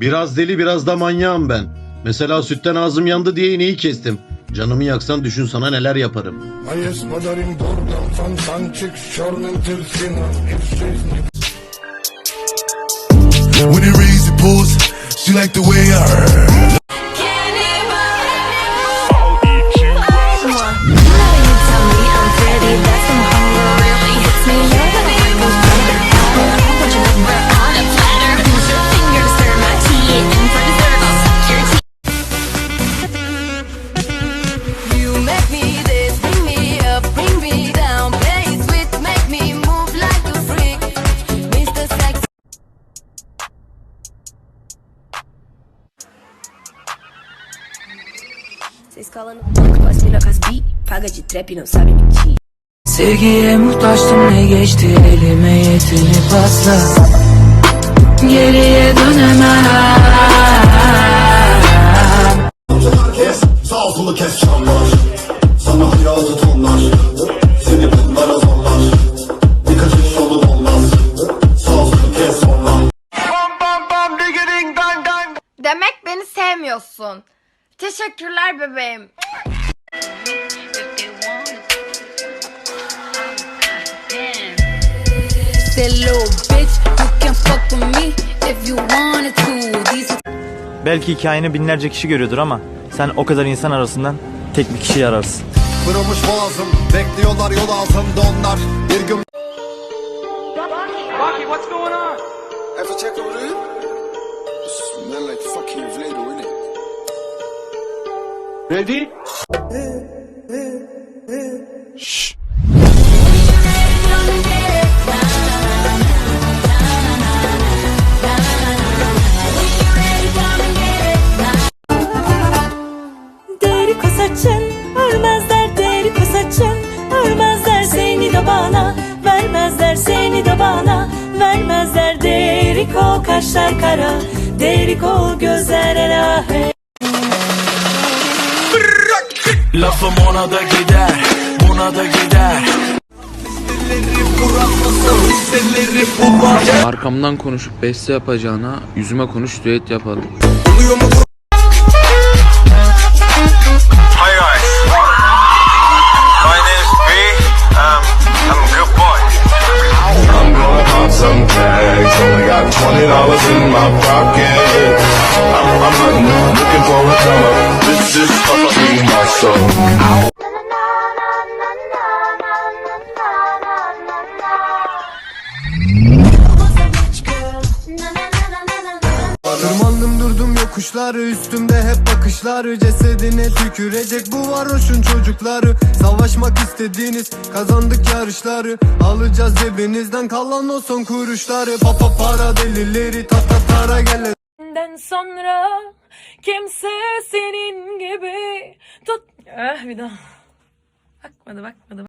Biraz deli biraz da manyağım ben. Mesela sütten ağzım yandı diye ineği kestim. Canımı yaksan düşün sana neler yaparım. When it rains, it pours. She like the way I Vocês colam no banco, as mina com as bi, paga de trap e não sabe mentir. Sevgiye muhtaçtım ne geçti elime yetini pasla Geriye dönemem Kes, sağ solu kes çamlar Sana hayatı tonlar Seni bunlara zorlar Bir kaçış yolun olmaz Sağ solu kes sonra Demek beni sevmiyorsun. Teşekkürler bebeğim. Belki hikayeni binlerce kişi görüyordur ama sen o kadar insan arasından tek bir kişiyi ararsın. Kırılmış boğazım Bekliyorlar yol ağzımda onlar Bir gün Rocky, what's going on? Even checken over u? Smell like fucking Vledo, innit? Ready? Deri saçın örmezler deri saçın örmezler seni de bana vermezler seni de bana. Vermezler deri kaşlar kara deri gözler elahe Lafım ona da gider, buna da gider. Arkamdan konuşup beste yapacağına yüzüme konuş düet yapalım. Hi guys. My name is B. Um, I'm a good boy. I'm gonna pop some tags Only got twenty dollars in my pocket I'm, looking for a come up This is fucking soul Tırmandım durdum yokuşları Üstümde hep bakışları. Cesedine tükürecek bu varoşun çocukları. Savaşmak istediğiniz kazandık yarışları. Alacağız cebinizden kalan o son kuruşları. Papa para delileri ta ta tara gele Senden sonra kimse Ah bir daha. Bakmadı bakmadı